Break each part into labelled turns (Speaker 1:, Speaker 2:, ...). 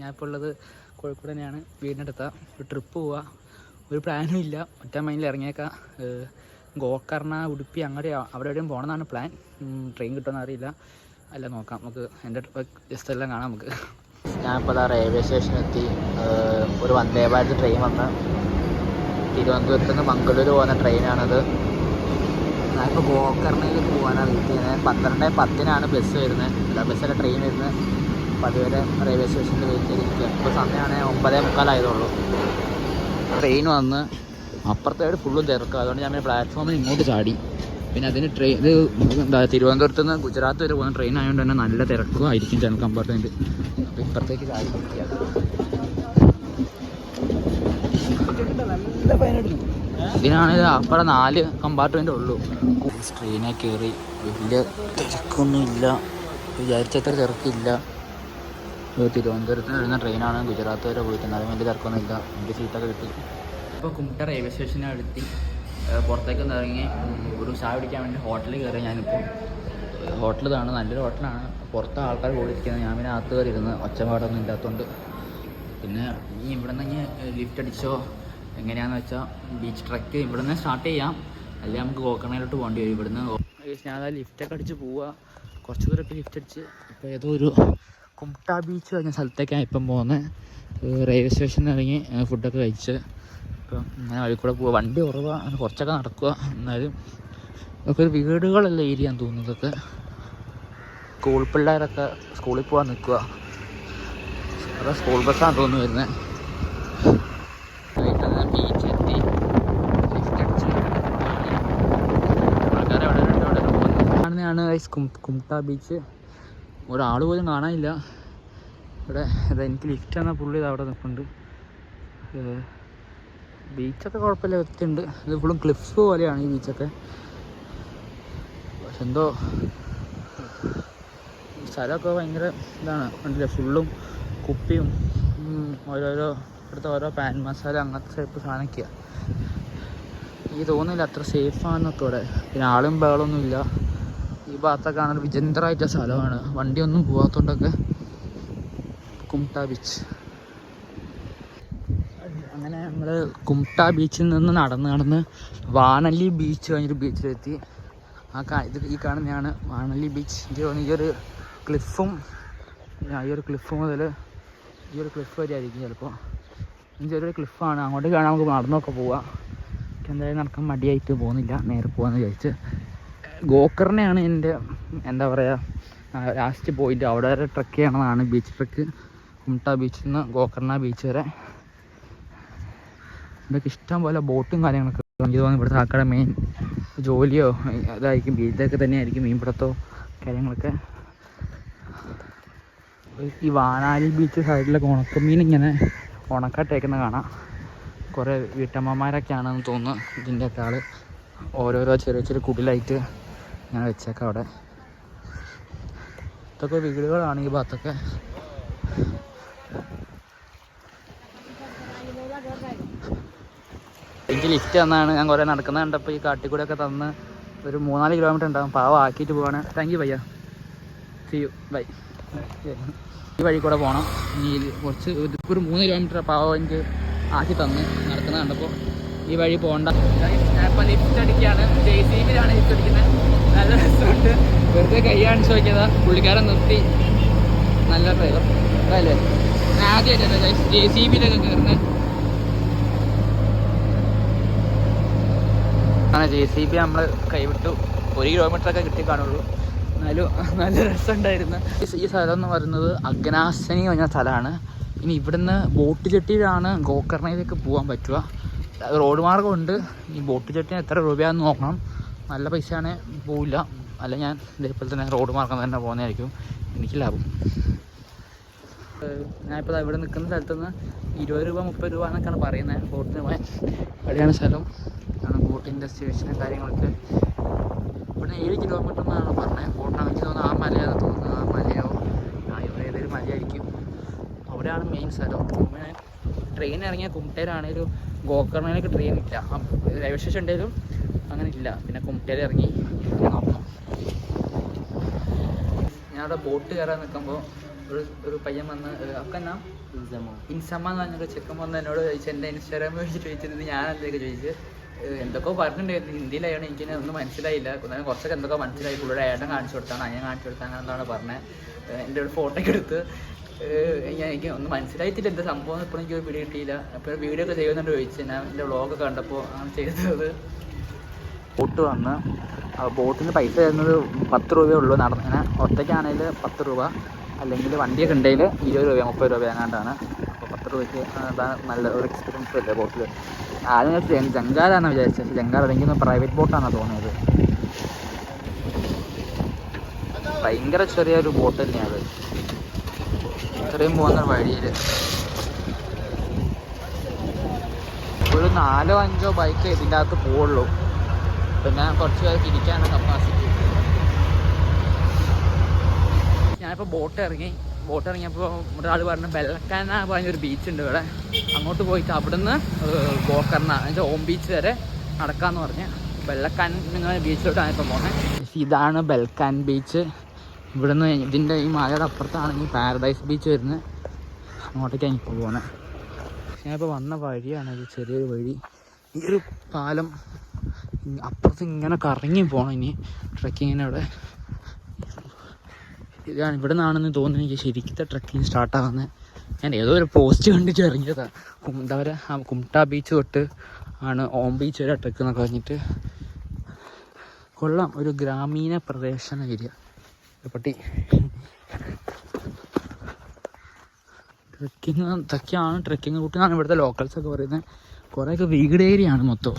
Speaker 1: ഞാനിപ്പോൾ ഉള്ളത് കോഴിക്കോട് തന്നെയാണ്. വീടിനടുത്താണ് ഒരു ട്രിപ്പ് പോവുക ഒരു പ്ലാനും ഇല്ല. ഒറ്റ മൈൻഡിൽ ഇറങ്ങിയേക്കാം. ഗോകർണ ഉടുപ്പി അങ്ങനെ അവിടെ എവിടെയും പോകണമെന്നാണ് പ്ലാൻ ട്രെയിൻ കിട്ടുമെന്ന് അറിയില്ല. അല്ല നോക്കാം. നമുക്ക് എന്റെ ജസ്റ്റ് എല്ലാം കാണാം നമുക്ക്. ഞാനിപ്പോൾ അതാ റെയിൽവേ സ്റ്റേഷനെത്തി ഒരു വന്ദേ ഭാരത് ട്രെയിൻ വന്ന്. തിരുവനന്തപുരത്ത് നിന്ന് മംഗളൂരു പോകുന്ന ട്രെയിനാണത് ഞാനിപ്പോൾ ഗോകർണയിലേക്ക് പോകാനാണ് വെയിറ്റ് ചെയ്യുന്നത് പന്ത്രണ്ട് പത്തിനാണ് ബസ് വരുന്നത് അല്ല ബസ്സിലെ ട്രെയിൻ വരുന്നത് അപ്പോൾ അതുവരെ റെയിൽവേ സ്റ്റേഷനിൽ വെയിറ്റ് ചെയ്തിരിക്കുക ഇപ്പോൾ സമയമാണ് ഒമ്പതേ മുക്കാലായതുള്ളൂ. ട്രെയിൻ വന്ന് അപ്പുറത്തെ സൈഡ് ഫുള്ളും തിരക്കുക അതുകൊണ്ട് ഞാൻ പ്ലാറ്റ്ഫോമിൽ ഇങ്ങോട്ട് ചാടി. പിന്നെ അതിന് ട്രെയിൻ ഇത് എന്താ തിരുവനന്തപുരത്ത് നിന്ന് ഗുജറാത്ത് വരെ പോകുന്ന ട്രെയിൻ ആയതുകൊണ്ട് തന്നെ നല്ല തിരക്കും ആയിരിക്കും ജനറൽ കമ്പാർട്ട്മെന്റ് അപ്പോൾ ഇപ്പുറത്തേക്ക് ചാടി നിൽക്കുകയാണ് ഇതിനാണെങ്കിൽ അപ്പുറം നാല് കമ്പാർട്ട്മെന്റ് ഉള്ളൂ. ട്രെയിനെ കയറി വലിയ തിരക്കൊന്നുമില്ല. വിചാരിച്ചത്ര തിരക്കില്ല. തിരുവനന്തപുരത്ത് നിന്ന് വരുന്ന ട്രെയിനാണ് ഗുജറാത്ത് വരെ പോയിട്ട് അതിന് വലിയ തിരക്കൊന്നും ഇല്ല എനിക്ക് സീറ്റൊക്കെ കിട്ടി. ഇപ്പോൾ കുമ്പട്ട റെയിൽവേ സ്റ്റേഷനെ അടുത്തി ഏഹ് പുറത്തേക്ക് ഇറങ്ങി ഒരു ചായ പിടിക്കാൻ വേണ്ടി ഹോട്ടലിൽ കയറി ഞാനിപ്പോൾ ഹോട്ടൽ ഇതാണ് നല്ലൊരു ഹോട്ടലാണ്. പുറത്ത് ആൾക്കാർ കൂടിയിരിക്കുന്നത്. ഞാൻ പിന്നെ അകത്ത് കയറി ഇരുന്ന് ഒച്ചപാടൊന്നും ഇല്ലാത്തതുകൊണ്ട് പിന്നെ ഇനി ഇവിടെ നിന്ന് ലിഫ്റ്റ് അടിച്ചോ എങ്ങനെയാണെന്ന് വെച്ചാൽ ബീച്ച് ട്രക്ക് ഇവിടെ നിന്ന് സ്റ്റാർട്ട് ചെയ്യാം. അല്ലെങ്കിൽ നമുക്ക് കോക്കണയിലോട്ട് പോകേണ്ടി വരും. ഇവിടുന്ന് ഞാൻ ലിഫ്റ്റൊക്കെ അടിച്ച് പോവുക കുറച്ച് ദൂരമൊക്കെ ലിഫ്റ്റ് അടിച്ച്. ഇപ്പോൾ ഏതോ ഒരു കുംട്ട ബീച്ച് പറഞ്ഞ സ്ഥലത്തേക്കാണ് ഇപ്പം പോകുന്നത് റെയിൽവേ സ്റ്റേഷനിൽ ഇറങ്ങി ഫുഡൊക്കെ കഴിച്ച്. ഇപ്പം അങ്ങനെ വഴി കൂടെ പോവുക വണ്ടി കുറവാണ് അങ്ങനെ കുറച്ചൊക്കെ നടക്കുക എന്നാലും ഒക്കെ ഒരു വീടുകളുള്ള ഏരിയ തോന്നുന്നു ഇതൊക്കെ. സ്കൂൾ പിള്ളേരൊക്കെ സ്കൂളിൽ പോകാൻ നിൽക്കുക അതാ സ്കൂൾ ബസ്സാണ് തോന്നുന്നു വരുന്നത് പോകുന്നത് കുംട്ട ബീച്ച് ഒരാൾ പോലും കാണാനില്ല. ഇവിടെ അതാ എനിക്ക് ലിഫ്റ്റ് എന്നാൽ പുള്ളി അവിടെ നിൽക്കുന്നുണ്ട് ബീച്ചൊക്കെ കുഴപ്പമില്ല വ്യക്തിയുണ്ട് ഇത് ഫുള്ളും ക്ലിഫ്സ് പോലെയാണ് ഈ ബീച്ചൊക്കെ പക്ഷെ എന്തോ സ്ഥലമൊക്കെ ഭയങ്കര ഇതാണ്. കണ്ടില്ലേ? ഫുള്ളും കുപ്പിയും ഓരോരോ ഇവിടുത്തെ ഓരോ പാൻ മസാല അങ്ങനത്തെ ടൈപ്പ് സാധനമൊക്കെയാണ് ഈ തോന്നുന്നില്ല അത്ര സേഫാണെന്നൊക്കെ ഇവിടെ. പിന്നെ ആളും ബഹളമൊന്നും ഇല്ല ഈ ഭാഗത്തൊക്കെ ആണെങ്കിൽ വിചിത്രമായിട്ട സ്ഥലമാണ്. വണ്ടിയൊന്നും പോകാത്തതുകൊണ്ടൊക്കെ കുംട്ട ബീച്ച് അങ്ങനെ നമ്മൾ കുംട്ട ബീച്ചിൽ നിന്ന് നടന്ന് നടന്ന് വാണല്ലി ബീച്ച് കഴിഞ്ഞൊരു ബീച്ചിലെത്തി ആ കാ ഇത് ഈ കാണുന്നതാണ് വാണല്ലി ബീച്ച് എനിക്ക് തോന്നുന്നു ഈ ഒരു ക്ലിഫും ഈ ഒരു ക്ലിഫ് മുതൽ ഈ ഒരു ക്ലിഫ് വരെ ആയിരിക്കും ചിലപ്പോൾ ചെറിയൊരു ക്ലിഫാണ് അങ്ങോട്ട് കാണാൻ നമുക്ക് നടന്നൊക്കെ പോവാം. എന്തായാലും നടക്കാൻ മടിയായിട്ട് പോകുന്നില്ല. നേരെ പോകാമെന്ന് വിചാരിച്ച് ഗോക്കറിനെയാണ് എന്റെ എന്താ പറയുക ലാസ്റ്റ് പോയിന്റ് അവിടെ വരെ ട്രക്ക് ചെയ്യണതാണ് ബീച്ച് ട്രക്ക് കുംട്ട ബീച്ചിൽ നിന്ന് ഗോക്കർണ ബീച്ച് വരെ. ഇതൊക്കെ ഇഷ്ടം പോലെ ബോട്ടും കാര്യങ്ങളൊക്കെ. എനിക്ക് തോന്നുന്നു ഇവിടുത്തെ ആൾക്കാരുടെ മെയിൻ ജോലിയോ അതായിരിക്കും ബീച്ചൊക്കെ തന്നെയായിരിക്കും മീൻപിടുത്തോ കാര്യങ്ങളൊക്കെ. ഈ വാനാലി ബീച്ച് സൈഡിലൊക്കെ ഉണക്കമീൻ ഇങ്ങനെ ഉണക്കാട്ടേക്കുന്ന കാണാം. കുറേ വീട്ടമ്മമാരൊക്കെയാണെന്ന് തോന്നുന്നു ഇതിന്റെയൊക്കെ ആൾ ഓരോരോ ചെറിയ ചെറിയ കുടിലായിട്ട് ഇങ്ങനെ വെച്ചേക്കാം അവിടെ. ഇതൊക്കെ വീടുകളാണ് ഈ ഭാഗത്തൊക്കെ. എനിക്ക് ലിഫ്റ്റ് തന്നാണ്. ഞാൻ കുറേ നടക്കുന്നത് കണ്ടപ്പോൾ ഈ കാട്ടിൽ ഒക്കെ തന്ന് ഒരു മൂന്നാൽ കിലോമീറ്റർ ഉണ്ടാകും പാവം ആക്കിയിട്ട് പോവാണ്. താങ്ക് യു ഭയ്യ സി യു ബൈ ഈ വഴി കൂടെ പോകണം ഇനി കുറച്ച് ഒരു മൂന്ന് കിലോമീറ്റർ പാവം എനിക്ക് ആക്കി തന്ന് നടക്കുന്നത് കണ്ടപ്പോൾ ഈ വഴി പോകണ്ട. ഇപ്പം ലിഫ്റ്റ് അടിക്കുകയാണ്. ജെ സി ബിയിലാണ് ലിഫ്റ്റ് അടിക്കുന്നത്. നല്ല രസമുണ്ട്. വെറുതെ കൈ കാണിച്ച് നോക്കിയതാ പുള്ളിക്കാരൻ നിർത്തി. നല്ല ഡ്രൈവർ അതല്ലേ? ഞാൻ ആദ്യമായിട്ടല്ലേ ജെ സി ബിയിലൊക്കെ കയറുന്നത് അങ്ങനെ ജെ സി ബി നമ്മൾ കൈവിട്ടു. ഒരു കിലോമീറ്റർ ഒക്കെ കിട്ടി കാണുള്ളൂ. എന്നാലും നല്ല രസമുണ്ടായിരുന്നു. ഈ- സ്ഥലം എന്ന് പറയുന്നത് അഗ്നാസനി പറഞ്ഞ സ്ഥലമാണ്. ഇനി ഇവിടുന്ന് ബോട്ട് ചെട്ടിയിലാണ് ഗോകർണയിലേക്ക് പോകാൻ പറ്റുക. റോഡ് മാർഗമുണ്ട് ഈ ബോട്ട് ചെട്ടിന് എത്ര രൂപയാണെന്ന് നോക്കണം. നല്ല പൈസയാണ് പോവില്ല. അല്ല ഞാൻ ഇതേപോലെ തന്നെ റോഡ് മാർഗം തന്നെ പോകുന്നതായിരിക്കും. എനിക്ക് ലാഭം. ഞാനിപ്പോൾ ഇവിടെ നിൽക്കുന്ന സ്ഥലത്ത് നിന്ന് ഇരുപത് രൂപ മുപ്പത് രൂപ എന്നൊക്കെയാണ് പറയുന്നത്. ബോട്ടിന് പോയാൽ അവിടെയാണ് സ്ഥലം. ആണ് ബോട്ടിന്റെ സ്റ്റേഷനും കാര്യങ്ങളൊക്കെ. ഇവിടെ ഏഴ് കിലോമീറ്റർ എന്നാണ് പറഞ്ഞത്. ബോട്ടിന് എനിക്ക് തോന്നുന്നത് ആ മലയാണ് തോന്നുന്നത്. ആ മലയോ? ആ ഏതൊരു മലയായിരിക്കും. അവിടെയാണ് മെയിൻ സ്ഥലം. ട്രെയിൻ ഇറങ്ങിയ കുമട്ടയിലാണേലും ഗോകർണയിലേക്ക് ട്രെയിൻ ഇല്ല. റെയിൽവേ സ്റ്റേഷൻ ഉണ്ടെങ്കിലും അങ്ങനെ ഇല്ല. പിന്നെ കുമട്ടയിൽ ഇറങ്ങി നോക്കണം ഞാനവിടെ ബോട്ട് കയറാൻ നിൽക്കുമ്പോൾ ഒരു ഒരു പയ്യൻ വന്ന് അക്കന്നാ ഇൻസമ്മ. എന്ന് പറഞ്ഞൊരു ചെക്കൻ വന്ന് എന്നോട് ചോദിച്ചു എന്റെ ഇൻസ്റ്റാഗ്രാമിൽ ചോദിച്ചിട്ട് ചോദിച്ചത് ഞാൻ എന്തൊക്കെ ചോദിച്ചു എന്തൊക്കെ എന്തൊക്കെയോ പറഞ്ഞിട്ടുണ്ടായിരുന്നു. ഹിന്ദിയിലായാണ് എനിക്ക് ഒന്നും മനസ്സിലായില്ല. എന്നാലും കുറച്ചൊക്കെ എന്തൊക്കെ മനസ്സിലായി. പുള്ളിയുടെ ഏട്ടൻ കാണിച്ചു കൊടുത്താണ് അയ്യൻ കാണിച്ചു കൊടുത്താണ് എന്നാണ് പറഞ്ഞത് എന്റെ ഒരു ഫോട്ടോ ഒക്കെ എടുത്ത് ഞാൻ എനിക്ക് ഒന്നും മനസ്സിലായിട്ടില്ല എന്താ സംഭവം. ഇപ്പോഴും എനിക്ക് വീഡിയോ കിട്ടിയില്ല. അപ്പോൾ വീഡിയോ ഒക്കെ ചെയ്യുന്നുണ്ട് ചോദിച്ചു. ഞാൻ എന്റെ വ്ളോഗൊക്കെ കണ്ടപ്പോൾ ആണ് ചെയ്തത്. ബോട്ട് വന്ന് ബോട്ടിന് പൈസ തരുന്നത് പത്ത് രൂപയേ ഉള്ളൂ. നടന്നിങ്ങനെ ഒറ്റയ്ക്കാണെങ്കിൽ പത്ത് രൂപ അല്ലെങ്കിൽ വണ്ടിയൊക്കെ ഉണ്ടെങ്കിൽ ഇരുപത് രൂപ മുപ്പത് രൂപ എങ്ങാണ്ടാണ്. അപ്പോൾ പത്ത് രൂപയ്ക്ക് നല്ല ഒരു എക്സ്പീരിയൻസ് അല്ലേ ബോട്ടിൽ ആദ്യം ഞാൻ ജ- ജങ്കാറാണ് വിചാരിച്ചത് പക്ഷേ ജങ്കാർ അല്ലെങ്കിൽ പ്രൈവറ്റ് ബോട്ടാണെന്ന് തോന്നിയത്. ഭയങ്കര ചെറിയൊരു ബോട്ട് തന്നെയാണ് ഇത്രയും പോകുന്ന വഴിയിൽ ഒരു നാലോ അഞ്ചോ ബൈക്ക് ഇതിന്റെ അകത്ത് പോവുള്ളൂ. പിന്നെ കുറച്ച് പേർക്ക് ഇരിക്കാനുള്ള കപ്പാസിറ്റി ഞാനിപ്പോൾ ബോട്ട് ഇറങ്ങി. ബോട്ട് ഇറങ്ങിയപ്പോൾ ഒരാൾ പറഞ്ഞു ബെല്ലക്കാന പറഞ്ഞൊരു ബീച്ച് ഉണ്ട് ഇവിടെ. അങ്ങോട്ട് പോയിട്ട് അവിടുന്ന് ഗോക്കർണ എന്നുവെച്ചാൽ ഓം ബീച്ച് വരെ നടക്കാമെന്ന് പറഞ്ഞ്. ബെല്ലക്കാൻ ബീച്ചിലോട്ടാണ് ഇപ്പം പോകുന്നത് ഇതാണ് ബെൽക്കാൻ ബീച്ച് ഇവിടുന്ന് ഇതിന്റെ ഈ മലയുടെ അപ്പുറത്താണ് ഈ പാരഡൈസ് ബീച്ച് വരുന്നത് അങ്ങോട്ടേക്കാണ് ഇപ്പോൾ പോകുന്നത് ഞാനിപ്പോൾ വന്ന വഴിയാണ് ഒരു ചെറിയൊരു വഴി. ഈ ഒരു പാലം അപ്പുറത്ത് ഇങ്ങനെ കറങ്ങി പോകണം ഇനി. ട്രക്കിങ്ങിന് അവിടെ ഇതാണ് ഇവിടെ നിന്നാണെന്ന് തോന്നുന്നു എനിക്ക് ശരിക്കത്തെ ട്രക്കിങ് സ്റ്റാർട്ടാകുന്നത് ഞാൻ ഏതോ ഒരു പോസ്റ്റ് കണ്ടിട്ട് ഇറങ്ങിയതാണ് എന്താ പറയുക കുംട്ട ബീച്ച് തൊട്ട് ആണ് ഓം ബീച്ച് വരെ ട്രക്ക് എന്നൊക്കെ പറഞ്ഞിട്ട്. കൊള്ളാം ഒരു ഗ്രാമീണ പ്രദേശം ഏരിയ. പട്ടി. ട്രക്കിങ് ഇതൊക്കെയാണ് ട്രക്കിങ് റൂട്ടിനാണ് ഇവിടുത്തെ ലോക്കൽസ് ഒക്കെ പറയുന്നത്. കുറേയൊക്കെ വീട് ഏരിയ ആണ് മൊത്തം.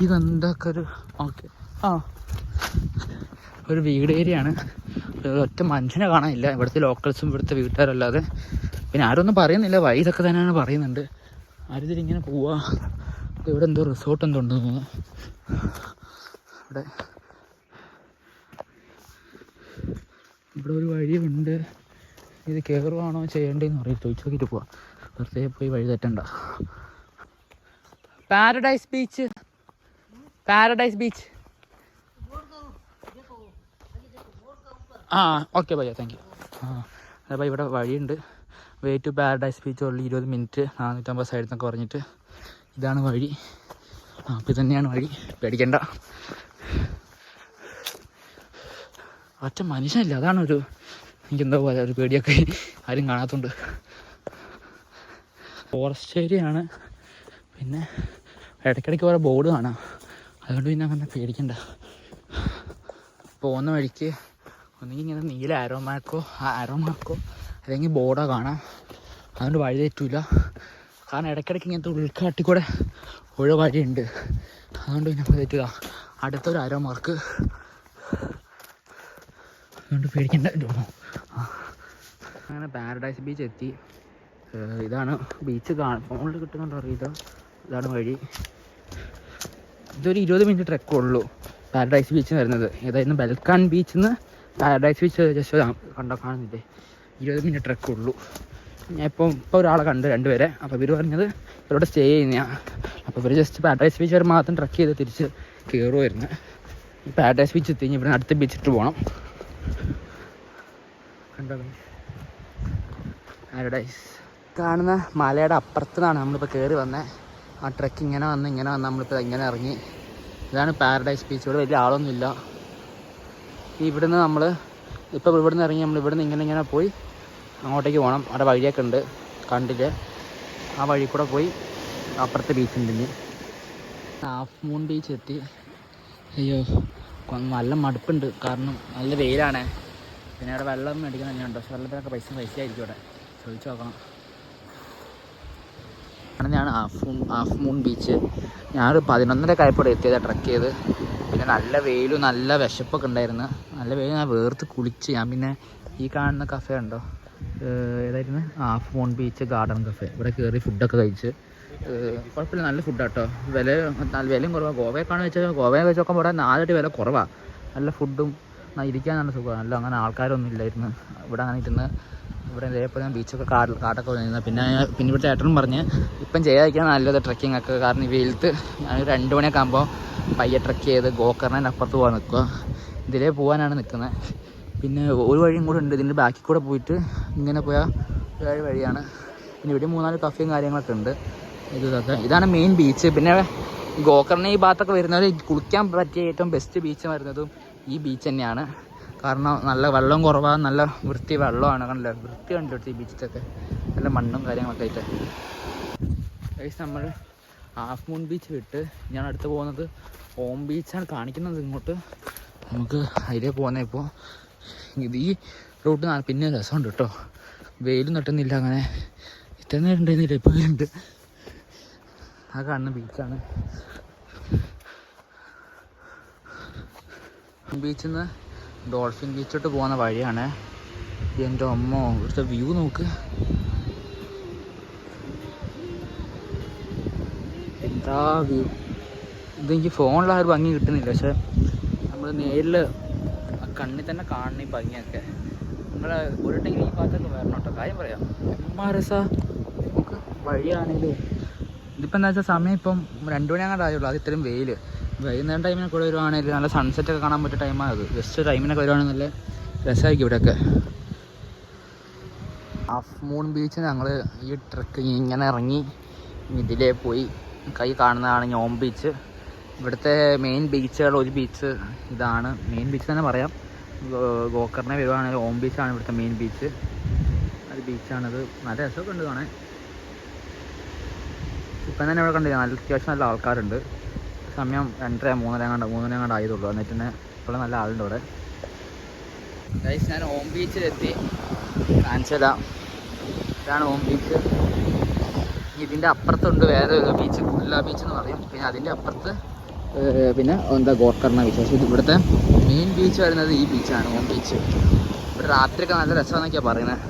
Speaker 1: ഇതെന്തൊക്കെ ഒരു ഓക്കെ ആ. ഒരു വീട് ഏരിയ ആണ്. ഒറ്റ മനുഷ്യനെ കാണാനില്ല. ഇവിടുത്തെ ലോക്കൽസും ഇവിടുത്തെ വീട്ടുകാരല്ലാതെ. പിന്നെ ആരും ഒന്നും പറയുന്നില്ല വൈദൊക്കെ തന്നെയാണ് പറയുന്നുണ്ട്. ആരും ഇങ്ങനെ പോവാ. ഇവിടെ എന്തോ റിസോർട്ട് എന്തോ ഉണ്ടെന്ന് തോന്നുന്നു. ഇവിടെ ഇവിടെ ഒരു വഴിയുണ്ട്. ഇത് കയറുവാണോ ചെയ്യേണ്ടതെന്ന് അറിയാം ചോദിച്ചു നോക്കിയിട്ട് പോവാം. വെറുതെ പോയി വഴി തെറ്റണ്ട. പാരഡൈസ് ബീച്ച് പാരഡൈസ് ബീച്ച് ആ ഓക്കെ ഭയ്യ താങ്ക് യു ആ അപ്പോൾ ഇവിടെ വഴിയുണ്ട്. വേ ടു പാരഡൈസ് ബീച്ച് ഉള്ള ഇരുപത് മിനിറ്റ് നാനൂറ്റമ്പത് സൈഡിൽ നിന്നൊക്കെ പറഞ്ഞിട്ട് ഇതാണ് വഴി. അപ്പോൾ തന്നെയാണ് വഴി. പേടിക്കണ്ട. ഒറ്റ മനുഷ്യനില്ല? അതാണ് ഒരു എനിക്കെന്തോ പോലെ ഒരു പേടിയൊക്കെ ആരും കാണാത്തതുണ്ട് ഫോറസ്റ്റ് ഏരിയയാണ് പിന്നെ ഇടയ്ക്കിടയ്ക്ക് ഓരോ ബോർഡ് കാണാം. അതുകൊണ്ട് പിന്നെ അങ്ങനെ പേടിക്കണ്ട. പോകുന്ന വഴിക്ക് ഒന്നുകിൽ ഇങ്ങനെ നീല ആരോ ആ ആരോ മാർക്കോ അല്ലെങ്കിൽ ബോർഡോ കാണാം. അതുകൊണ്ട് വഴി തെറ്റൂല. കാരണം ഇടയ്ക്കിടയ്ക്ക് ഇങ്ങനത്തെ ഉൾക്കാട്ടി കൂടെ ഓരോ വഴിയുണ്ട് അതുകൊണ്ട് പിന്നെ തെറ്റുക അടുത്തൊരു ആരോ മാർക്ക് അതുകൊണ്ട് പേടിക്കണ്ടോ. അങ്ങനെ പാരഡൈസ് ബീച്ച് എത്തി. ഇതാണ് ബീച്ച് കാണാൻ ഫോണിൽ കിട്ടുന്നുണ്ടോ അറിയില്ല. ഇതാണ് വഴി. ഇതൊരു ഇരുപത് മിനിറ്റ് ട്രെക്ക് ഉള്ളൂ പാരഡൈസ് ബീച്ച് വരുന്നത്. ഏതായിരുന്നു? ബൽക്കാൻ ബീച്ചിൽ നിന്ന് പാരഡൈസ് ബീച്ച് ജസ്റ്റ് കണ്ടോ കാണുന്നില്ലേ? ഇരുപത് മിനിറ്റ് ട്രെക്ക് ഉള്ളൂ. ഞാൻ ഇപ്പോൾ ഇപ്പോൾ ഒരാളെ കണ്ട് രണ്ടുപേരെ. അപ്പോൾ ഇവർ പറഞ്ഞത് ഇവരോട് സ്റ്റേ ചെയ്യുന്ന അപ്പോൾ ഇവർ ജസ്റ്റ് പാരഡൈസ് ബീച്ച് വരെ മാത്രം ട്രക്ക് ചെയ്ത് തിരിച്ച് കയറുമായിരുന്നു പാരഡൈസ് ബീച്ച് എത്തി. ഇവിടെ അടുത്ത ബീച്ചിട്ട് പോകണം കണ്ടോ പാരഡൈസ് കാണുന്ന മലയുടെ അപ്പുറത്തു നിന്നാണ് നമ്മളിപ്പോൾ കയറി വന്നത് ആ ട്രക്ക് ഇങ്ങനെ വന്ന് ഇങ്ങനെ വന്ന് നമ്മളിപ്പോൾ ഇങ്ങനെ ഇറങ്ങി. ഇതാണ് പാരഡൈസ് ബീച്ച് ഇവിടെ വലിയ ആളൊന്നുമില്ല. ഇല്ല ഇവിടുന്ന് നമ്മൾ ഇപ്പോൾ ഇവിടുന്ന് ഇറങ്ങി നമ്മൾ ഇവിടുന്ന് ഇങ്ങനെ ഇങ്ങനെ പോയി അങ്ങോട്ടേക്ക് പോകണം അവിടെ വഴിയൊക്കെ ഉണ്ട്. കണ്ടില്ല? ആ വഴി കൂടെ പോയി അപ്പുറത്തെ ബീച്ചുണ്ടെങ്കിൽ ഇനി ഹാഫ് മൂൺ ബീച്ച് എത്തി. അയ്യോ. നല്ല മടുപ്പുണ്ട്. കാരണം നല്ല വെയിലാണ്. പിന്നെ അവിടെ വെള്ളം മേടിക്കാൻ തന്നെ ഉണ്ടോ പക്ഷെ വെള്ളത്തിനൊക്കെ പൈസ പൈസ ആയിരിക്കും ഇവിടെ ചോദിച്ചു നോക്കണം. അങ്ങനെയാണ് Half Moon Half Moon Beach. ഞാനൊരു പതിനൊന്നര കായപ്പോടെ എത്തിയത് ട്രക്ക് ചെയ്ത്. പിന്നെ നല്ല വെയിലും നല്ല വിശപ്പൊക്കെ ഉണ്ടായിരുന്നു. നല്ല വെയിൽ ഞാൻ വേർത്ത് കുളിച്ച്. ഞാൻ പിന്നെ ഈ കാണുന്ന കഫേ ഉണ്ടോ? ഏതായിരുന്നു? Half moon beach garden cafe ഇവിടെ കയറി ഫുഡൊക്കെ കഴിച്ച്. കുഴപ്പമില്ല നല്ല ഫുഡാട്ടോ വില നല്ല വിലയും കുറവാണ് ഗോവയൊക്കെയാണെന്ന് വെച്ചാൽ ഗോവയെ വെച്ച് നോക്കാൻ ഇവിടെ നാലടി വില കുറവാണ് നല്ല ഫുഡും ഇരിക്കാൻ നല്ല സുഖമാണ് നല്ല അങ്ങനെ ആൾക്കാരൊന്നും ഇല്ലായിരുന്നു. ഇവിടെ അങ്ങനെ ഇരുന്ന് ഇവിടെ ഇതേപോലെ ബീച്ചൊക്കെ കാട് കാട്ടൊക്കെ വന്നിരുന്നു. പിന്നെ പിന്നെ ഇവിടുത്തെ ഏട്ടനും പറഞ്ഞ് ഇപ്പം ചെയ്യാതിരിക്കാൻ നല്ലത് ട്രക്കിംഗ് ഒക്കെ. കാരണം ഈ വെയിലത്ത് ഞാൻ രണ്ട് മണിയൊക്കെ ആകുമ്പോൾ പയ്യെ ട്രക്ക് ചെയ്ത് ഗോക്കറിനെ അപ്പുറത്ത് പോകാൻ നിൽക്കുക ഇതിലേ പോകാനാണ് നിൽക്കുന്നത് പിന്നെ ഒരു വഴിയും കൂടെ ഉണ്ട്. ഇതിന്റെ ബാക്കിൽ കൂടെ പോയിട്ട് ഇങ്ങനെ പോയാൽ വേറെ വഴിയാണ്. പിന്നെ ഇവിടെ മൂന്നാൽ കഫയും കാര്യങ്ങളൊക്കെ ഉണ്ട്. ഇത് ഇതാണ് മെയിൻ ബീച്ച് പിന്നെ ഗോകർണ ഈ ഭാഗത്തൊക്കെ വരുന്നവർ കുളിക്കാൻ പറ്റിയ ഏറ്റവും ബെസ്റ്റ് ബീച്ച് വരുന്നതും ഈ ബീച്ച് തന്നെയാണ്. കാരണം നല്ല വെള്ളം കുറവാണ് നല്ല വൃത്തി വെള്ളമാണ്. കണ്ടല്ലോ? വൃത്തി കണ്ടിട്ട് ഈ ബീച്ചിലൊക്കെ നല്ല മണ്ണും കാര്യങ്ങളൊക്കെ ആയിട്ട്. ഏകദേശം നമ്മൾ ഹാഫ് മൂൺ ബീച്ച് വിട്ട് ഞാൻ അടുത്ത് പോകുന്നത്. ഓം ബീച്ചാണ് കാണിക്കുന്നത് ഇങ്ങോട്ട്. നമുക്ക് അതിലേ പോകുന്നത് ഇപ്പോൾ ഇത് ഈ റൂട്ട് പിന്നെ രസമുണ്ട് കേട്ടോ. വെയിലും തട്ടുന്നില്ല അങ്ങനെ. ഇത്ര നേരം ഉണ്ടായിരുന്നില്ല? ഇപ്പോൾ ഉണ്ട് ആ കാണുന്ന ബീച്ചാണ് ബീച്ചിൽ നിന്ന് ഡോൾഫിൻ ബീച്ചോട്ട് പോകുന്ന വഴിയാണ്. എന്റെ അമ്മ ഇവിടുത്തെ വ്യൂ നോക്ക്. എന്താ വ്യൂ ഇതെനിക്ക് ഫോണിലാ ഒരു ഭംഗി കിട്ടുന്നില്ല പക്ഷെ നമ്മൾ നേരിൽ കണ്ണിൽ തന്നെ കാണുന്ന ഈ ഭംഗിയൊക്കെ. നിങ്ങൾ ഒരു ടൈം ഈ ഭാഗത്തൊക്കെ വരണം കേട്ടോ. കാര്യം പറയാം. എമ്മാ രസ. നമുക്ക് വഴിയാണെങ്കിലും ഇതിപ്പോൾ എന്താ വെച്ചാൽ സമയം ഇപ്പം രണ്ട് മണി അങ്ങനെ ആയുള്ളൂ അത് ഇത്രയും വെയിൽ വൈകുന്നേരം ടൈമിനൊക്കെ ഇവിടെ വരുവാണെങ്കിൽ നല്ല സൺസെറ്റ് ഒക്കെ കാണാൻ പറ്റിയ ടൈമാണ് അത്. ജസ്റ്റ് ടൈമിനൊക്കെ വരുവാണെങ്കിൽ നല്ല രസമായിരിക്കും ഇവിടെയൊക്കെ ഹാഫ് മൂൺ ബീച്ച് ഞങ്ങൾ ഈ ട്രക്ക് ഇങ്ങനെ ഇറങ്ങി ഇതിലേ പോയി. കൈ കാണുന്നതാണ് ഓം ബീച്ച് ഇവിടുത്തെ മെയിൻ ബീച്ചുകൾ ഒരു ബീച്ച് ഇതാണ്. മെയിൻ ബീച്ച് തന്നെ പറയാം. ഗോക്കറിനെ വരുവാണെങ്കിൽ ഓം ബീച്ചാണ് ഇവിടുത്തെ മെയിൻ ബീച്ച് അത് ബീച്ചാണത് നല്ല രസമൊക്കെ ഉണ്ട് കാണാൻ. ഇപ്പം തന്നെ ഇവിടെ കണ്ടില്ല നല്ല അത്യാവശ്യം നല്ല ആൾക്കാരുണ്ട്. സമയം രണ്ടര മൂന്നര കണ്ട മൂന്നര കണ്ട ആയതുള്ളൂ. എന്നിട്ട് തന്നെ ഇപ്പോഴും നല്ല ആളുണ്ട് ഇവിടെ. ഗൈസ് ഞാൻ ഓം ബീച്ചിലെത്തി കാണിച്ചതാ ഇതാണ് ഹോം ബീച്ച് ഇതിന്റെ അപ്പുറത്തുണ്ട് വേറെ ഒരു ബീച്ച് കുല്ല ബീച്ച് എന്ന് പറയും. പിന്നെ അതിന്റെ അപ്പുറത്ത് പിന്നെ എന്താ ഗോർക്കർണ ബീച്ച് പക്ഷേ ഇവിടുത്തെ മെയിൻ ബീച്ച് വരുന്നത് ഈ ബീച്ചാണ് ഹോം ബീച്ച് ഇവിടെ രാത്രിയൊക്കെ നല്ല രസമാണെന്നൊക്കെയാണ് പറയുന്നത്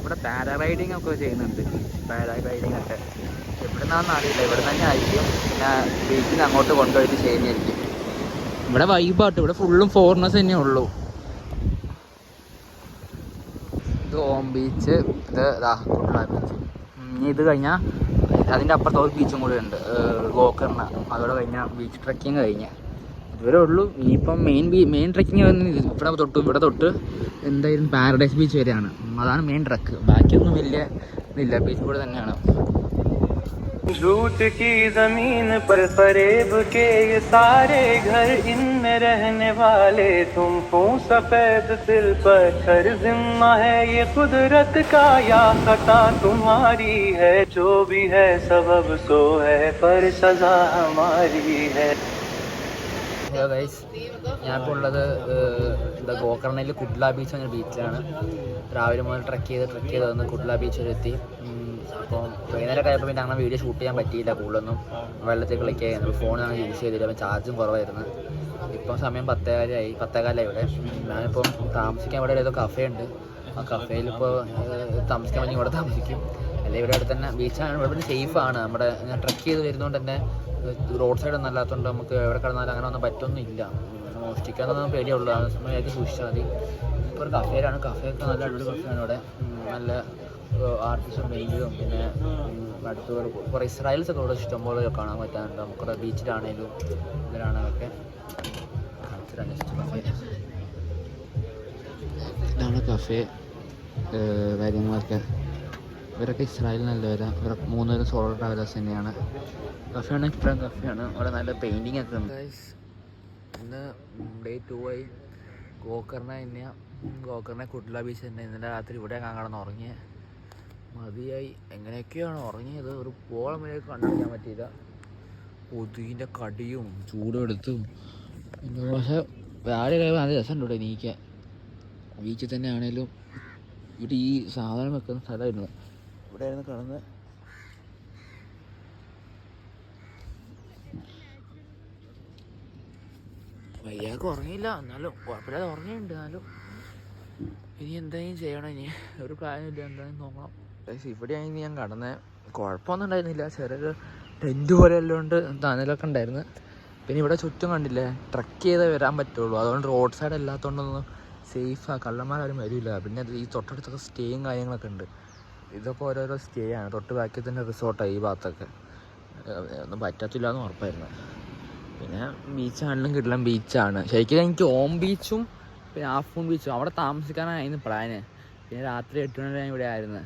Speaker 1: ഇവിടെ പാരാഗ്ലൈഡിങ് ഒക്കെ ചെയ്യുന്നുണ്ട്. പാരാഗ്ലൈഡിങ് ഒക്കെ. എവിടെ നിന്നാണെന്ന് അറിയില്ല. ഇവിടെ തന്നെ ആയിരിക്കും. പിന്നെ ബീച്ചിൽ അങ്ങോട്ട് കൊണ്ടുപോയിട്ട് ചെയ്യുന്നതായിരിക്കും. ഇവിടെ വൈബാട്ട് ഇവിടെ ഫുള്ളും ഫോറിനേഴ്സ് തന്നെ ഉള്ളൂ. ഇത് ഓം ബീച്ച് ഇത് കുട്ടള ബീച്ച് ഇനി ഇത് കഴിഞ്ഞാൽ അതിന്റെ അപ്പുറത്ത് ഒരു ബീച്ചും കൂടി ഉണ്ട്. ഗോകർണ അതോടെ കഴിഞ്ഞാൽ ബീച്ച് ട്രക്കിങ് കഴിഞ്ഞ. ഇതുവരെ ഉള്ളൂ ഇനിയിപ്പം മെയിൻ ബീ മെയിൻ ട്രക്കിങ് വരുന്നത് ഇത് ഇവിടെ തൊട്ട് ഇവിടെ തൊട്ട് എന്തായാലും പാരഡൈസ് ബീച്ച് വരെയാണ് അതാണ് മെയിൻ ട്രക്ക് ബാക്കിയൊന്നും വലിയ ഇതില്ല ബീച്ച് കൂടെ തന്നെയാണ്
Speaker 2: झूठ की जमीन पर फरेब के ये सारे घर इनमें रहने वाले तुम हो सफेद दिल पर खर जिम्मा है ये कुदरत का या खता तुम्हारी है जो भी है सबब सो है पर सजा हमारी है
Speaker 1: ഹലോ ഗൈസ് ഞാനിപ്പോൾ ഉള്ളത് എന്താ ഗോകർണയിൽ കുഡ്ല ബീച്ച് എന്ന ബീച്ചിലാണ് രാവിലെ മുതൽ ട്രക്ക് ചെയ്ത് ട്രക്ക് ചെയ്ത് വന്ന് കുഡ്ല ബീച്ച് വരെത്തി അപ്പോൾ വൈകുന്നേരം കഴിയപ്പോൾ പിന്നെ അങ്ങനെ വീഡിയോ ഷൂട്ട് ചെയ്യാൻ പറ്റിയില്ല കൂടുതലൊന്നും. വെള്ളത്തിൽ കളിക്കുകയായിരുന്നു ഫോണാണ് യൂസ് ചെയ്തില്ല. അപ്പം ചാർജും കുറവായിരുന്നു. ഇപ്പം സമയം പത്തേകാലായി പത്തേകാലായി ഇവിടെ. ഞാനിപ്പം താമസിക്കാൻ ഇവിടെ ഏതോ കഫേ ഉണ്ട്. ആ കഫേയിൽ ഇപ്പോൾ താമസിക്കാൻ വേണ്ടി ഇവിടെ താമസിക്കും. അല്ലെങ്കിൽ ഇവിടെ അടുത്ത് തന്നെ ബീച്ചാണ് ഇവിടെ പിന്നെ സേഫാണ് നമ്മുടെ ഞാൻ ട്രക്ക് ചെയ്ത് വരുന്നതുകൊണ്ട് തന്നെ റോഡ് സൈഡ് ഒന്നും അല്ലാത്തതുകൊണ്ട് നമുക്ക് എവിടെ കിടന്നാലും അങ്ങനെ ഒന്നും പറ്റൊന്നും ഇല്ല മോഷ്ടിക്കാനൊന്നും പേടിയുള്ളൂ. ആ സമയത്ത് സൂക്ഷിച്ചാൽ മതി. ഇപ്പോൾ ഒരു കഫേയിലാണ് കഫേയൊക്കെ നല്ല അടിപൊളി കഫേയാണ് ഇവിടെ. നല്ല ആർട്ടിസ്റ്റും പെയിന്റും പിന്നെ അടുത്ത് കുറേ ഇസ്രായേൽസ് ഒക്കെ ഇവിടെ ഇഷ്ടംപോലെ കാണാൻ പറ്റാറുണ്ട്. നമുക്കിവിടെ ബീച്ചിലാണേലും കഫേ ഇതാണ് കഫേ കാര്യങ്ങളൊക്കെ. ഇവരൊക്കെ ഇസ്രായേലിൽ നല്ലവരാണ് വരാം ഇവർ മൂന്നുപേരും സോളോ ട്രാവലേഴ്സ് തന്നെയാണ്. കഫിയാണ് ഇപ്പം കഫിയാണ്. അവിടെ നല്ല പെയിന്റിങ് ഒക്കെ ഉണ്ട്. ഇന്ന് ഡേ ടു ആയി ഗോക്കറിനെ തന്നെയാണ് ഗോക്കറിനെ കുട്ട്ല ബീച്ച് തന്നെ. ഇന്നലെ രാത്രി ഇവിടെ കാണാൻ ഉറങ്ങിയത് ഉറങ്ങിയ മതിയായി. എങ്ങനെയൊക്കെയാണ് ഉറങ്ങിയത്? ഒരു പോളം വരെ കണ്ടുപിടിക്കാൻ പറ്റിയില്ല. കൊതുകിന്റെ കടിയും ചൂടും എടുത്തും പിന്നെ പക്ഷേ വേറെ നല്ല രസമുണ്ട് ഇവിടെ നീക്കാൻ ബീച്ചിൽ തന്നെ ആണെങ്കിലും ഇവിടെ ഈ സാധനം വെക്കുന്ന സ്ഥലമായിരുന്നു. ആയിരുന്നു കിടന്ന് വയ്യാക്ക് ഉറങ്ങിയില്ല എന്നാലും കുഴപ്പമില്ലാതെ ഉറങ്ങിയിട്ടുണ്ട്. എന്നാലും ഇനി എന്തെങ്കിലും ചെയ്യണം. ഇനി ഒരു പ്ലാനില്ല എന്തായാലും നോക്കണം. പക്ഷേ ഇവിടെ ഇനി ഞാൻ കടന്നത് കുഴപ്പമൊന്നും ഉണ്ടായിരുന്നില്ല. ചെറിയൊരു ടെന്റ് പോലെ എല്ലാം ഉണ്ട് തണലൊക്കെ ഉണ്ടായിരുന്നു. പിന്നെ ഇവിടെ ചുറ്റും കണ്ടില്ലേ ട്രക്ക് ചെയ്തേ വരാൻ പറ്റുള്ളൂ. അതുകൊണ്ട് റോഡ് സൈഡ് അല്ലാത്തതുകൊണ്ടൊന്നും സേഫാണ് കള്ളന്മാരും വരില്ല. പിന്നെ ഈ തൊട്ടടുത്തൊക്കെ സ്റ്റേയും കാര്യങ്ങളൊക്കെ ഉണ്ട്. ഇതൊക്കെ ഓരോരോ സ്റ്റേ ആണ്. തൊട്ട് ബാക്കി തന്നെ റിസോർട്ടാണ് ഈ ഭാഗത്തൊക്കെ. ഒന്നും പറ്റത്തില്ല എന്ന് ഉറപ്പായിരുന്നു. പിന്നെ ബീച്ചാണെങ്കിലും കിട്ടില്ല ബീച്ചാണ് ശരിക്കും എനിക്ക് ഓം ബീച്ചും പിന്നെ ആഫൂൺ ബീച്ചും അവിടെ താമസിക്കാനായിരുന്നു പ്ലാന് പിന്നെ രാത്രി എട്ട് മണി ഞാൻ ഇവിടെ ആയിരുന്നു.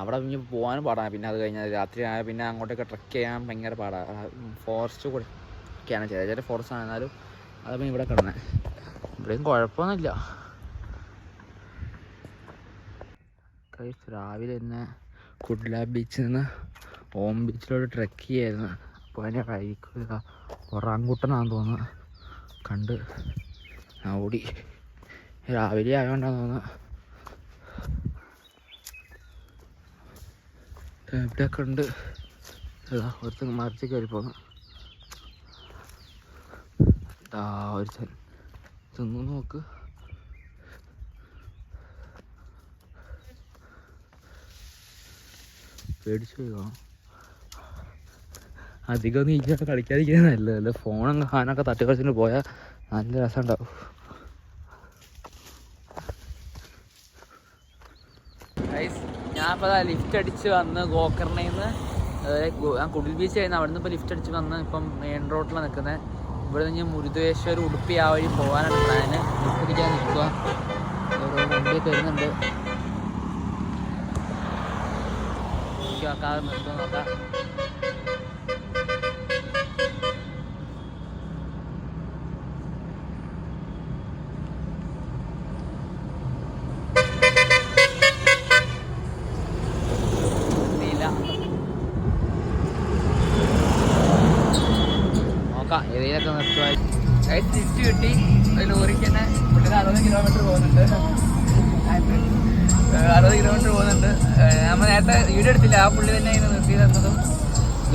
Speaker 1: അവിടെ ഇനി പോകാനും പാടാണ് പിന്നെ അത് കഴിഞ്ഞാൽ രാത്രി പിന്നെ അങ്ങോട്ടൊക്കെ ട്രക്ക് ചെയ്യാൻ ഭയങ്കര പാടാണ് ഫോറസ്റ്റ് കൂടെ ഒക്കെയാണ്. ചെറിയ ചെറിയ ഫോറസ്റ്റ് ആണ്. എന്നാലും അതപ്പം ഇവിടെ കിടന്നത് ഇവിടെയും കുഴപ്പമൊന്നുമില്ല. ഗൈസ് രാവിലെ തന്നെ കുഡ്ല ബീച്ചിൽ നിന്ന് ഓം ബീച്ചിലോട്ട് ട്രെക്ക് ചെയ്യായിരുന്നു. അപ്പോൾ അതിന്റെ വഴിക്ക് ഒറാങ്കുട്ടനാണെന്ന് തോന്നുന്നു. കണ്ട് ഓടി. രാവിലെ ആയതുകൊണ്ടാന്ന് തോന്നുന്നു. ഇവിടെ കണ്ട് ഒരുത്തൻ മറിച്ച് കയറി പോന്നു. ഒരുത്തൻ. തിന്നു നോക്ക്. പേടിച്ചു അധികം നീ ഇങ്ങനെ കളിക്കാതിരിക്കുന്നത് നല്ലതല്ല? ഫോണും ഹാനൊക്കെ തട്ടി കളിച്ചിട്ട് പോയാൽ നല്ല രസം ഉണ്ടാവും ഞാൻ ഇപ്പോൾ ലിഫ്റ്റ് അടിച്ച് വന്ന് ഗോക്കറിനെ നിന്ന് ഞാൻ കുടിൽ ബീച്ച് ആയിരുന്നു. അവിടെ നിന്ന് ഇപ്പോൾ ലിഫ്റ്റ് അടിച്ച് വന്ന് ഇപ്പം മെയിൻ റോഡിലാണ് നിൽക്കുന്നത് ഇവിടെ നിന്ന് മുരുദേശ്വർ ഉടുപ്പി ആ വഴി പോകാനാണ് പ്ലാന് അടിക്കാൻ നിൽക്കുക വണ്ടിയൊക്കെ വരുന്നുണ്ട്. എനിക്ക് നോക്കാതെ നിർത്തും നോക്കാം ഇല്ല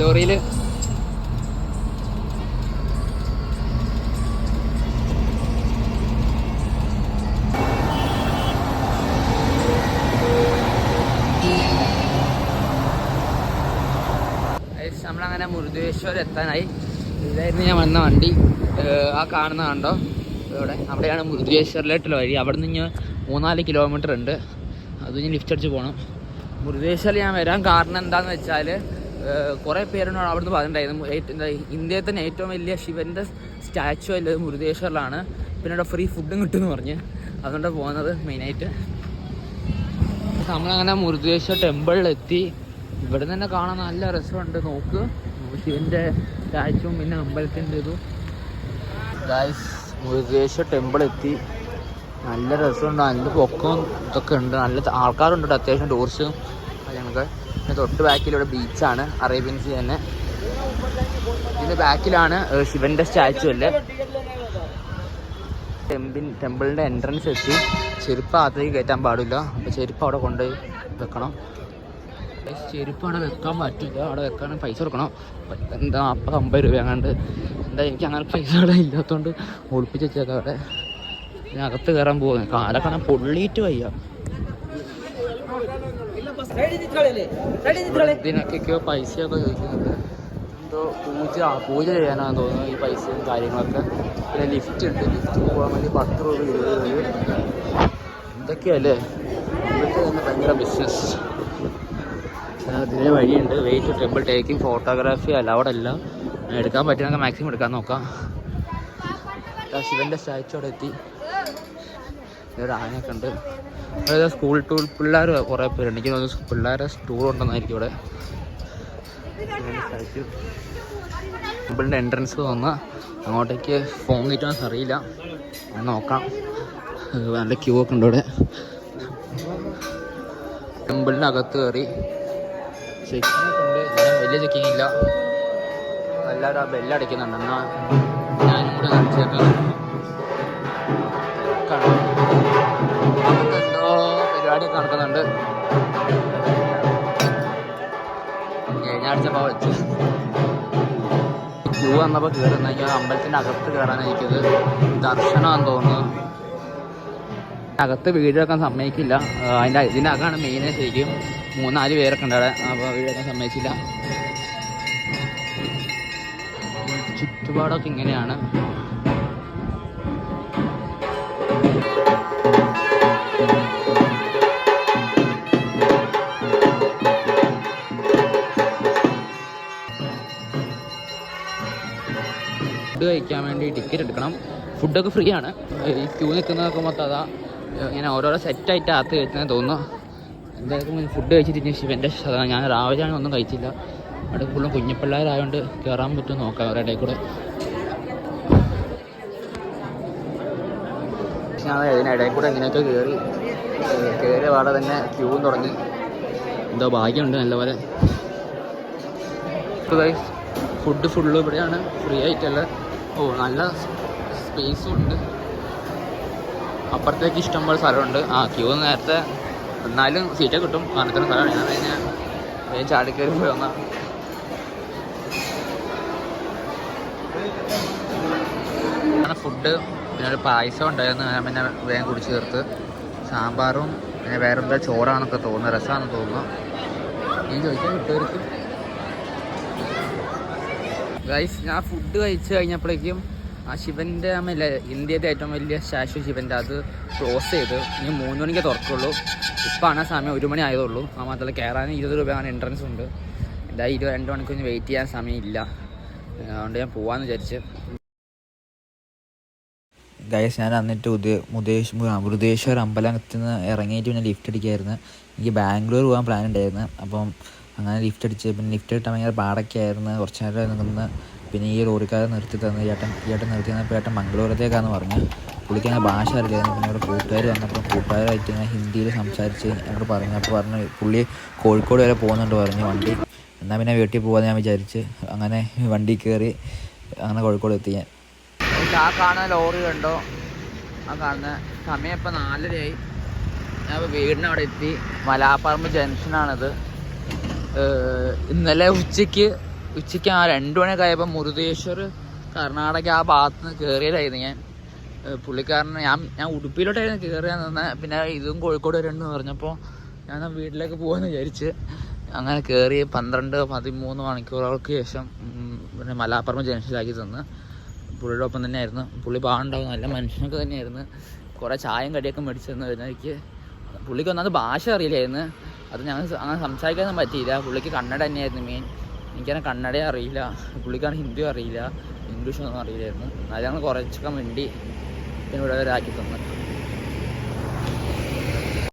Speaker 1: ലോറിയിൽ. നമ്മളങ്ങനെ മുരുദേശ്വരം എത്താനായി. ഇതായിരുന്നു ഞാൻ വന്ന വണ്ടി. ആ കാണുന്ന കണ്ടോ? ഇവിടെ അവിടെയാണ് മുരുദേശ്വറിലോട്ടുള്ള വഴി. അവിടെ നിന്ന് ഞാൻ മൂന്നാൽ കിലോമീറ്റർ ഉണ്ട്. അത് ഞാൻ ലിഫ്റ്റ് അടിച്ച് പോകണം മുരുദേശ്വറിൽ ഞാൻ വരാൻ കാരണം എന്താണെന്ന് വെച്ചാൽ കുറേ പേരോട് അവിടുന്ന് പറഞ്ഞിട്ടുണ്ടായിരുന്നു. എന്താ ഇന്ത്യയിൽ തന്നെ ഏറ്റവും വലിയ ശിവന്റെ സ്റ്റാച്ചു അല്ലത് മുരുദേശ്വറിലാണ് പിന്നെ അവിടെ ഫ്രീ ഫുഡും കിട്ടുമെന്ന് പറഞ്ഞ്. അതുകൊണ്ട് പോകുന്നത് മെയിനായിട്ട് നമ്മളങ്ങനെ മുരുദേശ്വർ ടെമ്പിളിലെത്തി ഇവിടെ തന്നെ കാണാൻ നല്ല രസമുണ്ട്. നോക്ക്. ശിവന്റെ സ്റ്റാച്ചുവും പിന്നെ അമ്പലത്തിന്റെ ഇതും. ഗായ്സ് മുരുദേശ്വർ ടെമ്പിൾ എത്തി. നല്ല രസമുണ്ട്. നല്ല പൊക്കവും ഇതൊക്കെ ഉണ്ട്. നല്ല ആൾക്കാരുണ്ട് അത്യാവശ്യം ടൂറിസ്റ്റും കാര്യങ്ങളൊക്കെ. പിന്നെ തൊട്ട് ബാക്കിലൂടെ ബീച്ചാണ് അറേബ്യൻ സീ തന്നെ. ഇതിന് ബാക്കിലാണ് ശിവന്റെ സ്റ്റാച്ചു അല്ലേ? ടെമ്പിൻ ടെമ്പിളിന്റെ എൻട്രൻസ് എത്തി. ചെരുപ്പ് അകത്തേക്ക് കയറ്റാൻ പാടില്ല. അപ്പോൾ ചെരുപ്പ് അവിടെ കൊണ്ടുപോയി വെക്കണം. ചെരുപ്പ് അവിടെ വെക്കാൻ പറ്റില്ല. അവിടെ വെക്കാൻ പൈസ കൊടുക്കണം. എന്താ നാൽപ്പത് അമ്പത് രൂപ അങ്ങാണ്ട് എന്താ എനിക്ക് അങ്ങനെ പൈസ അവിടെ ഇല്ലാത്തതുകൊണ്ട് ഒളിപ്പിച്ച് വെച്ചേക്കാം അവിടെ. അകത്ത് കയറാൻ പോകുന്നത് കാല കാണാൻ പൊള്ളിയിട്ട് വയ്യ. ഇതിനൊക്കെയൊക്കെയോ പൈസയൊക്കെ ചോദിക്കുന്നുണ്ട്. എന്തോ പൂജ പൂജ ചെയ്യാനാണെന്ന് തോന്നുന്നു ഈ പൈസയും കാര്യങ്ങളൊക്കെ. പിന്നെ ലിഫ്റ്റ് ഉണ്ട്. ലിഫ്റ്റ് പോകാൻ വേണ്ടി പത്ത് രൂപ ഇരുപത് രൂപ എന്തൊക്കെയല്ലേ? ഇവിടുത്തെ തന്നെ ഭയങ്കര ബിസിനസ് അതിന് വഴിയുണ്ട്. Wait temple taking photography allowed അല്ല എടുക്കാൻ പറ്റുന്ന മാക്സിമം എടുക്കാൻ നോക്കാം. ശിവന്റെ സ്റ്റാച്ചു അവിടെ എത്തി. ഒരു ആനയൊക്കെ ഉണ്ട്. അതായത് സ്കൂൾ ടൂർ പിള്ളേർ കുറേ പേരുണ്ട്. എനിക്ക് തോന്നുന്നു പിള്ളേരെ ടൂർ ഉണ്ടെന്നായിരിക്കും ഇവിടെ. ടെമ്പിളിന്റെ എൻട്രൻസ് വന്ന് അങ്ങോട്ടേക്ക് ഫോൺ കിട്ടുമെന്ന് അറിയില്ല. നോക്കാം. നല്ല ക്യൂ ഒക്കെ ഉണ്ട് ഇവിടെ. ടെമ്പിളിന്റെ അകത്ത് കയറി ചെക്കിംഗ് ഉണ്ട്. വലിയ ചെക്കിംഗ് ഇല്ല. എല്ലാവരും ആ ബെല്ലടിക്കുന്നുണ്ട് എന്നാൽ ഞാനും കൂടെ കാണിച്ചേക്കാം നടക്കുന്നുണ്ട്. കഴിഞ്ഞ ആഴ്ച അപ്പോൾ വെച്ച്. ക്യൂ വന്നപ്പോൾ കയറുന്ന ഞാൻ അമ്പലത്തിന്റെ അകത്ത് കയറാനായിരിക്കും ദർശനമാണെന്ന് തോന്നുന്നു. അകത്ത് വീട് വെക്കാൻ സമ്മതിക്കില്ല. അതിന്റെ ഇതിനകമാണ് മെയിനായി ശരിക്കും. മൂന്നാൽ പേരൊക്കെ ഉണ്ട് അപ്പോൾ വീട് വെക്കാൻ സമ്മതിച്ചില്ല. ചുറ്റുപാടൊക്കെ ഇങ്ങനെയാണ്. കഴിക്കാൻ വേണ്ടി ടിക്കറ്റ് എടുക്കണം. ഫുഡൊക്കെ ഫ്രീ ആണ്. ഈ ക്യൂ നിൽക്കുന്നതൊക്കെ മൊത്തം അതാ ഇങ്ങനെ ഓരോരോ സെറ്റായിട്ട് അകത്ത് കഴിച്ചതെന്ന് തോന്നുന്നു. എന്തായാലും ഫുഡ് കഴിച്ചിട്ട് ശിവന്റെ ശതമാനം ഞാൻ രാവിലെയാണ് ഒന്നും കഴിച്ചില്ല. അവിടെ ഫുള്ളും കുഞ്ഞിപ്പിള്ളേരായതുകൊണ്ട് കയറാൻ പറ്റും നോക്കാം അവരുടെ കൂടെ. ഞാൻ കൂടെ ഇങ്ങനെയൊക്കെ കയറി കയറിയ പാടെ തന്നെ ക്യൂ തുടങ്ങി. എന്തോ ഭാഗ്യമുണ്ട് നല്ലപോലെ ഫുഡ് ഫുള്ള് ഇവിടെയാണ്. ഫ്രീ ആയിട്ടുള്ള ഓ നല്ല സ്പേസും ഉണ്ട്. അപ്പുറത്തേക്ക് ഇഷ്ടംപോലെ സ്ഥലമുണ്ട്. ആ ക്യൂ നേരത്തെ എന്നാലും സീറ്റ് കിട്ടും. അങ്ങനത്തെ സ്ഥലമാണ് ഞാൻ കഴിഞ്ഞാൽ വേഗം ചാടിക്കയറി പോയി വന്ന. ഫുഡ് പിന്നെ ഒരു പായസം ഉണ്ടായിരുന്നു. ഞാൻ പിന്നെ വേഗം കുടിച്ച് ചേർത്ത് സാമ്പാറും പിന്നെ വേറെന്താ ചോറാണെന്നൊക്കെ തോന്നുന്നു. രസമാണെന്ന് തോന്നുന്നു. ഞാൻ ചോദിക്കാൻ കിട്ടുമായിരിക്കും. ഗൈസ് ഞാൻ ഫുഡ് കഴിച്ചു കഴിഞ്ഞപ്പോഴേക്കും ആ ശിവന്റെ അമ്മയില്ലേ ഇന്ത്യത്തെ ഏറ്റവും വലിയ സ്റ്റാച്ചു ശിവന്റെ അത് ക്ലോസ് ചെയ്ത്. ഇനി മൂന്ന് മണിക്ക് തുറക്കുള്ളൂ. ഇപ്പോഴാണ് ആ സമയം ഒരു മണി ആയതുള്ളൂ ആ മാത്രമല്ല കയറാൻ ഇരുപത് രൂപയാണ് എൻട്രൻസ് ഉണ്ട്. എന്തായാലും ഇരുപത് രണ്ട് മണിക്കൂർ വെയിറ്റ് ചെയ്യാൻ സമയമില്ല. അതുകൊണ്ട് ഞാൻ പോവാന്ന് വിചാരിച്ച്. ഗൈസ് ഞാൻ എന്നിട്ട് ഉദയ മുദേശ് മൃദേശ്വർ അമ്പലത്തിൽ നിന്ന് ഇറങ്ങിയിട്ട് പിന്നെ ലിഫ്റ്റ് അടിക്കായിരുന്നു. എനിക്ക് ബാംഗ്ലൂർ പോകാൻ പ്ലാൻ ഉണ്ടായിരുന്നു. അപ്പം അങ്ങനെ ലിഫ്റ്റ് അടിച്ച് പിന്നെ ലിഫ്റ്റ് കിട്ടാൻ ഭയങ്കര പാടൊക്കെയായിരുന്നു. കുറച്ച് നേരം നിന്ന് പിന്നെ ഈ റോഡിക്കാരെ നിർത്തി തന്നു. ചേട്ടൻ ചേട്ടൻ നിർത്തി തന്നപ്പോൾ ചേട്ടൻ മംഗളൂരത്തേക്കാന്ന് പറഞ്ഞു. പുള്ളിക്ക് അങ്ങനെ ഭാഷ അറിയില്ലായിരുന്നു പിന്നെ ഇവിടെ കൂട്ടുകാർ വന്നപ്പോൾ കൂട്ടുകാരായിട്ട് ഇങ്ങനെ ഹിന്ദിയിൽ സംസാരിച്ച് എന്നോട് പറഞ്ഞു. അപ്പോൾ പറഞ്ഞു പുള്ളി കോഴിക്കോട് വരെ പോകുന്നുണ്ട് പറഞ്ഞു വണ്ടി. എന്നാൽ പിന്നെ വീട്ടിൽ പോകാമെന്ന് ഞാൻ വിചാരിച്ച് അങ്ങനെ വണ്ടി കയറി അങ്ങനെ കോഴിക്കോട് എത്തി ഞാൻ. ആ കാണുന്ന ലോറി കണ്ടോ? ആ കാണുന്ന സമയം ഇപ്പം നാലരയായി. ഞാൻ വീടിനവിടെ എത്തി. മലാപ്പറമ്പ് ജംഗ്ഷനാണിത്. ഇന്നലെ ഉച്ചയ്ക്ക് ഉച്ചയ്ക്ക് ആ രണ്ടു മണിയൊക്കെ ആയപ്പോൾ മുരുദേശ്വർ കർണാടക ആ ഭാഗത്ത് നിന്ന് കയറിയതായിരുന്നു ഞാൻ പുള്ളിക്കാരന് ഞാൻ ഞാൻ ഉടുപ്പിയിലോട്ടായിരുന്നു കയറിയാൻ നിന്ന് പിന്നെ ഇതും കോഴിക്കോട് വരെ ഉണ്ടെന്ന് പറഞ്ഞപ്പോൾ ഞാൻ വീട്ടിലേക്ക് പോകാമെന്ന് വിചാരിച്ച് അങ്ങനെ കയറി പന്ത്രണ്ട് പതിമൂന്ന് മണിക്കൂറുകൾക്ക് ശേഷം പിന്നെ മലാപ്പറമ്പ് ജംഗ്ഷനിലാക്കി തന്ന് പുള്ളിയുടെ ഒപ്പം തന്നെയായിരുന്നു. പുള്ളി പാടുണ്ടാവും നല്ല മനുഷ്യനൊക്കെ തന്നെയായിരുന്നു. കുറേ ചായയും കടിയൊക്കെ മേടിച്ചു തന്നു എനിക്ക്. പുള്ളിക്ക് ഒന്നാമത് ഭാഷ അറിയില്ലായിരുന്നു. അത് ഞങ്ങൾ അങ്ങനെ സംസാരിക്കാനൊന്നും പറ്റിയില്ല. പുള്ളിക്ക് കന്നഡ തന്നെയായിരുന്നു മെയിൻ എനിക്കങ്ങനെ കന്നഡയെ അറിയില്ല. പുള്ളിക്കാണ് ഹിന്ദിയും അറിയില്ല. ഇംഗ്ലീഷൊന്നും അറിയില്ലായിരുന്നു. അത് ഞങ്ങൾ കുറച്ചൊക്കെ വേണ്ടി പിന്നെ ഇവിടെ വരെ ആക്കി തന്നു.